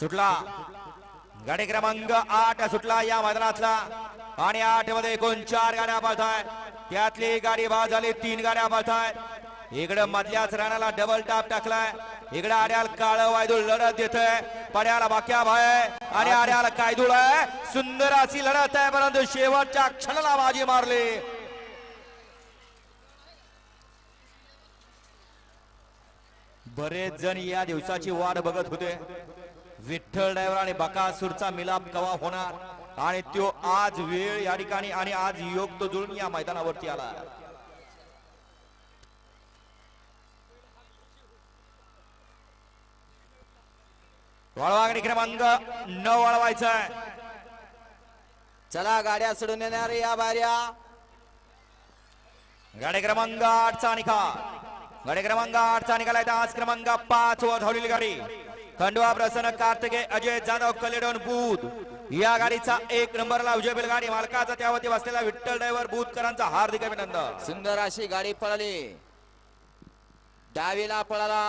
सुटला. गाडी क्रमांक आठ सुटला या मैदानातला. आणि आठमध्ये एकूण चार गाड्या पळत त्यातली गाडी बाद झाली तीन गाड्या पळत इकडं इकडे मधल्याच राणाला डबल टाप टाकलाय. इकडे आड्याल काळ वायदूळ लढत देत आहे पड्याला बाक्या भाय. आणि आड्याला कायदूळ आहे. सुंदर अशी लढत आहे परंतु शेवटच्या क्षणाला बाजी मारली. बरेच जण या दिवसाची वाट बघत होते. विठ्ठल ड्रायव्हर आणि बकासूरचा मिलाप कवा होणार? आणि तो आज वेळ या ठिकाणी आणि आज योग तो जुळून या मैदानावरती आला. वळवागडी क्रमांक न वळवायचा चला गाड्या सोडून येणार या बाऱ्या. गाडी क्रमांक आठचा निकाल. गाडी क्रमांक आठचा निकाल आहे. आज क्रमांक पाच वर धावलेली गाडी. खंडवा प्रसन्न कार्तिके अजय जाधव कलेडॉन बुध. या गाडीचा एक नंबरला विजय गाडी मालकाचा त्यावरती बसलेला विठ्ठल ड्रायव्हर बुधकरांचा हार्दिक अभिनंदन. सुंदर अशी गाडी पळाली. डावीला पळाला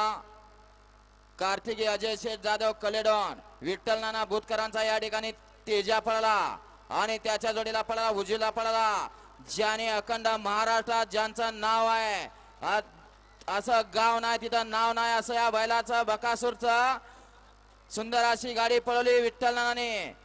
कार्तिकी अजय शेठ जाधव कलेडॉन. विठ्ठल नाना भूतकरांचा या ठिकाणी तेजा पळाला आणि त्याच्या जोडीला पळाला उजीला पळाला. ज्याने अखंड महाराष्ट्रात ज्यांचं नाव आहे असं गाव नाही तिथं नाव नाही असं या बैलाचं बकासूरचं सुंदर अशी गाडी पळवली विठ्ठल नानाने.